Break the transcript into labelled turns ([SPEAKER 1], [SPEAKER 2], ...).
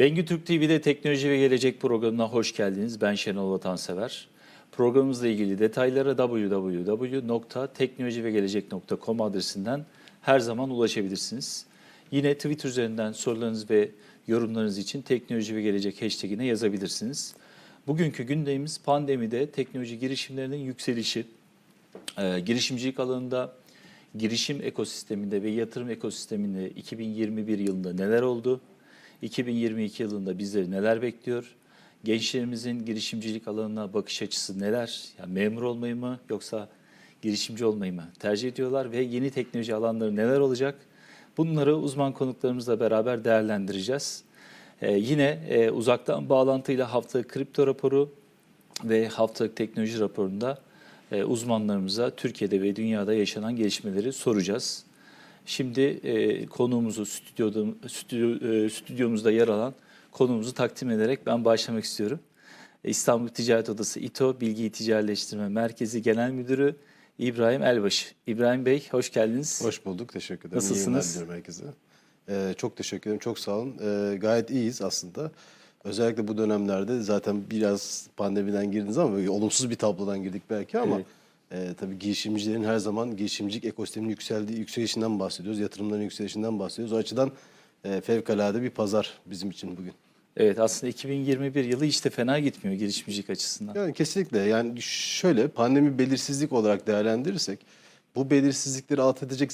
[SPEAKER 1] Bengü Türk TV'de Teknoloji ve Gelecek programına hoş geldiniz. Ben Şenol Vatansever. Programımızla ilgili detaylara www.teknolojivegelecek.com adresinden her zaman ulaşabilirsiniz. Yine Twitter üzerinden sorularınız ve yorumlarınız için teknoloji ve gelecek hashtagine yazabilirsiniz. Bugünkü gündemimiz pandemide teknoloji girişimlerinin yükselişi. Ee, girişimcilik alanında, girişim ekosisteminde ve yatırım ekosisteminde 2021 yılında neler oldu? 2022 yılında bizleri neler bekliyor? Gençlerimizin girişimcilik alanına bakış açısı neler? Yani memur olmayı mı yoksa girişimci olmayı mı tercih ediyorlar ve yeni teknoloji alanları neler olacak? Bunları uzman konuklarımızla beraber değerlendireceğiz. Ee, yine e, uzaktan bağlantıyla haftalık kripto raporu ve haftalık teknoloji raporunda e, uzmanlarımıza Türkiye'de ve dünyada yaşanan gelişmeleri soracağız. Şimdi e, konuğumuzu stüdyoda, stüdyo, e, stüdyomuzda yer alan konuğumuzu takdim ederek ben başlamak istiyorum. İstanbul Ticaret Odası İTO Bilgi Ticaretleştirme Merkezi Genel Müdürü İbrahim Elbaşı. İbrahim Bey hoş geldiniz.
[SPEAKER 2] Hoş bulduk. Teşekkür ederim.
[SPEAKER 1] Nasılsınız?
[SPEAKER 2] İyi herkese. Ee, çok teşekkür ederim. Çok sağ olun. Ee, gayet iyiyiz aslında. Özellikle bu dönemlerde zaten biraz pandemiden girdiniz ama olumsuz bir tablodan girdik belki ama
[SPEAKER 1] Evet.
[SPEAKER 2] E, tabii girişimcilerin her zaman girişimcilik ekosisteminin yükseldiği yükselişinden bahsediyoruz. Yatırımların yükselişinden bahsediyoruz. O açıdan e, fevkalade bir pazar bizim için bugün.
[SPEAKER 1] Evet aslında 2021 yılı işte fena gitmiyor girişimcilik açısından.
[SPEAKER 2] Yani kesinlikle yani şöyle pandemi belirsizlik olarak değerlendirirsek bu belirsizlikleri alt edecek